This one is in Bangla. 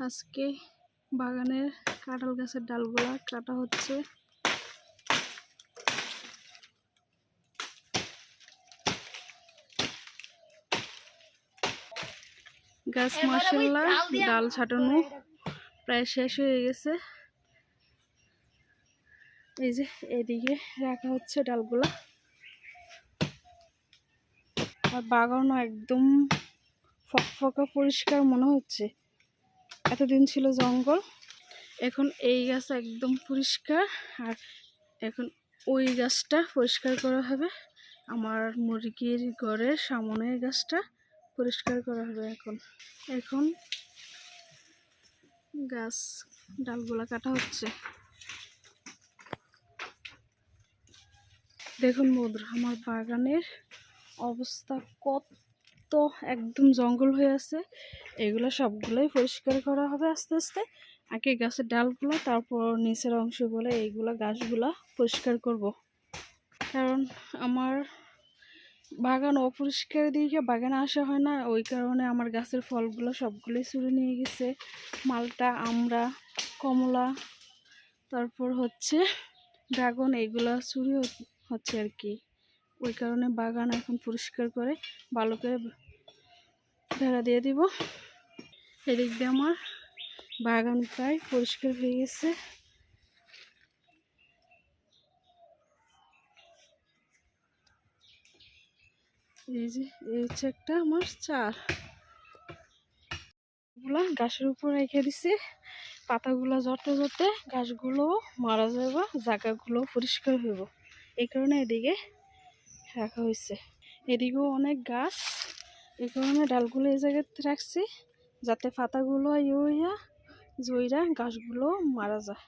আজকে বাগানের কাঁঠাল গাছের ডালগুলা কাটা হচ্ছে। গাছ মাসাল্লাহ ডাল ছাটানো প্রায় শেষ হয়ে গেছে। এই যে এদিকে রাখা হচ্ছে ডালগুলা। আর বাগানও একদম ফকফকা পরিষ্কার মনে হচ্ছে। এতদিন ছিল জঙ্গল, এখন এই গাছ একদম পরিষ্কার, আর এখন ওই গাছটা পরিষ্কার করা হবে। আমার মুরগির ঘরের সামনের গাছটা পরিষ্কার করা হবে এখন। এখন গাছ ডালগুলা কাটা হচ্ছে। দেখুন বন্ধুরা, আমার বাগানের অবস্থা কত একদম জঙ্গল হয়ে আছে। এগুলো সবগুলোই পরিষ্কার করা হবে আস্তে আস্তে। আগে গাছের ডালগুলো, তারপর নিচের অংশগুলো, এইগুলো গাছগুলো পরিষ্কার করব। কারণ আমার বাগান অপরিষ্কার দিকে বাগানে আসা হয় না, ওই কারণে আমার গাছের ফলগুলো সবগুলোই চুরি নিয়ে গেছে। মালটা, আমরা, কমলা, তারপর হচ্ছে ড্রাগন এইগুলো চুরি হচ্ছে আর কি। ওই কারণে বাগান এখন পরিষ্কার করে ভালো করে বেড়া দিয়ে দিব। এদিক দিয়ে আমার বাগান প্রায় পরিষ্কার হয়ে গেছে। এই যে এই হচ্ছে একটা আমার চারগুলা গাছের উপর রেখে দিছি। পাতাগুলো জটে জটে গাছগুলো মারা যাবে জায়গাগুলো পরিষ্কার হইব। এই কারণে এদিকে রাখা হয়েছে। এদিকেও অনেক গাছ। এই কারণে ডালগুলো এই জায়গাতে রাখছি, যাতে পাতাগুলো ইয়ে হইয়া জইরা গাছগুলো মারা যায়।